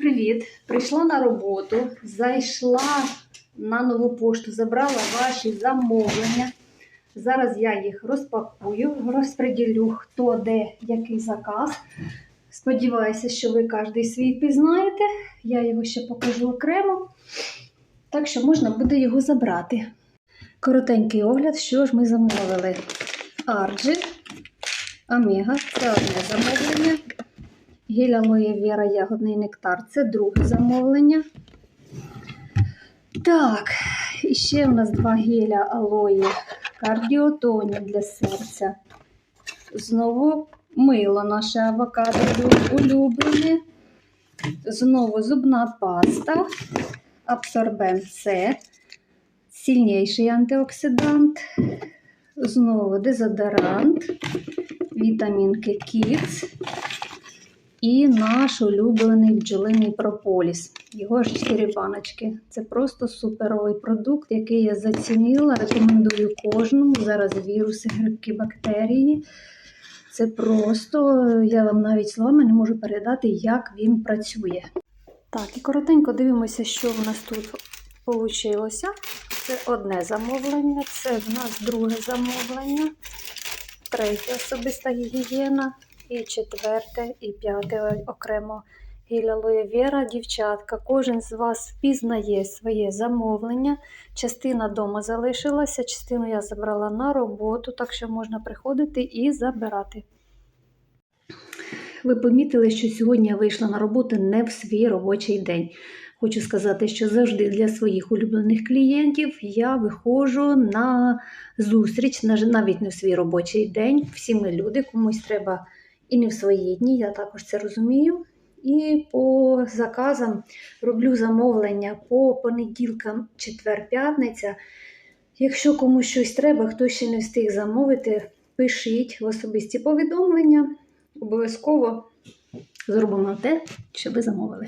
Привіт! Прийшла на роботу, зайшла на нову пошту, забрала ваші замовлення. Зараз я їх розпакую, розподілю, хто де який заказ. Сподіваюся, що ви кожен свій пізнаєте. Я його ще покажу окремо. Так що можна буде його забрати. Коротенький огляд, що ж ми замовили. Арджі, Омега, це одне замовлення. Гель алоє віра ягодний нектар це друге замовлення. Так, і ще у нас два геля алоє кардіотоні для серця. Знову мило наше авокадо улюблене. Знову зубна паста, абсорбент С, сильніший антиоксидант. Знову дезодорант, вітамінки Kids і наш улюблений бджолиний прополіс. Його ж 4 баночки. Це просто суперовий продукт, який я зацінила. Рекомендую кожному. Зараз віруси, грибки, бактерії. Це просто, я вам навіть словами не можу передати, як він працює. Так, і коротенько дивимося, що в нас тут вийшло. Це одне замовлення, це в нас друге замовлення, третє особиста гігієна. І четверте, і п'яте окремо гілля Вера. Дівчатка, кожен з вас впізнає своє замовлення. Частина вдома залишилася, частину я забрала на роботу, так що можна приходити і забирати. Ви помітили, що сьогодні я вийшла на роботу не в свій робочий день. Хочу сказати, що завжди для своїх улюблених клієнтів я виходжу на зустріч, навіть не в свій робочий день. Всі ми люди, комусь треба і не в свої дні, я також це розумію. І по заказам роблю замовлення по понеділкам, четвер-п'ятниця. Якщо комусь щось треба, хто ще не встиг замовити, пишіть в особисті повідомлення. Обов'язково зробимо те, що ви замовили.